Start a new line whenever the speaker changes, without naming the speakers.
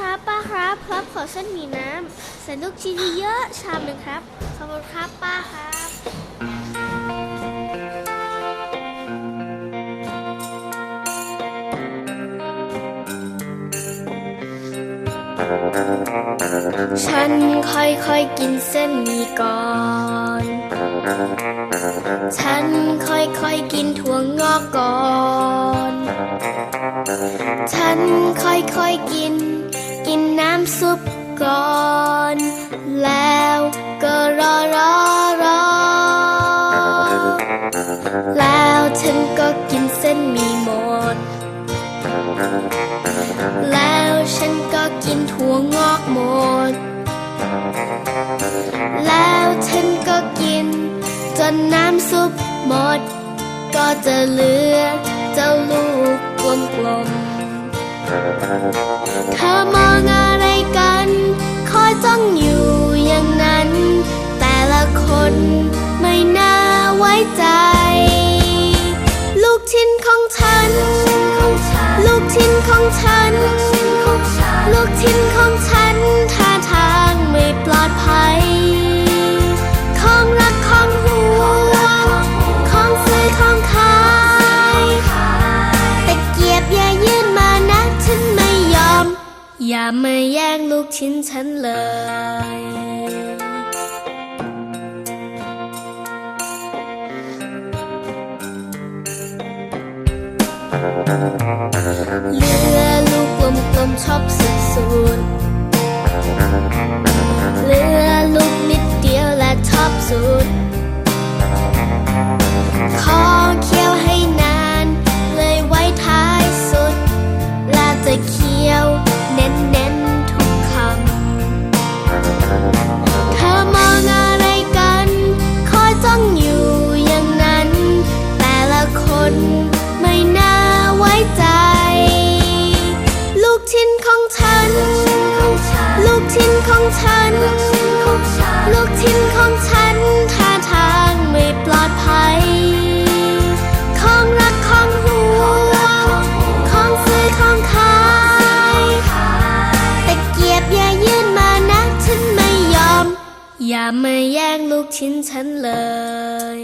ครับป้าครับครับขอเส้นหมี่น้ำใส่ลูกชิ้นเยอะๆชามหนึ่งครับขอบคุณครับป้าครับฉันค่อยๆกินเส้นหมี่ก่อน ฉันค่อยๆกินถั่วงอกก่อน ฉันค่อยๆกิน กินน้ำซุปก่อน แล้วก็รอรอรอ แล้วฉันก็กินเส้นมีหมด แล้วฉันก็กินถั่วงอกหมด แล้วฉันก็กิน จนน้ำซุปหมด ก็จะเหลือเจ้าลูกกลมๆ เธอมองอะไรกัน คอยจ้องอยู่อย่างนั้น แต่ละคนไม่น่าไว้ใจ ลูกชิ้นของฉัน ลูกชิ้นของฉัน ลูกชิ้นของ อย่ามาแย่งลูกชิ้นฉันเลยเหลือลูกกลมๆชอบสุดๆเหลือลูกนิดเดียวและชอบสุด ของฉัน ลูกชิ้นของฉัน ลูกชิ้นของฉันท่าทางไม่ปลอดภัย ของรักของหัวงของซื้อของขายแต่เกียบอย่ายื่นมานะฉันไม่ยอม อย่ามาแย่งลูกชิ้นฉันเลย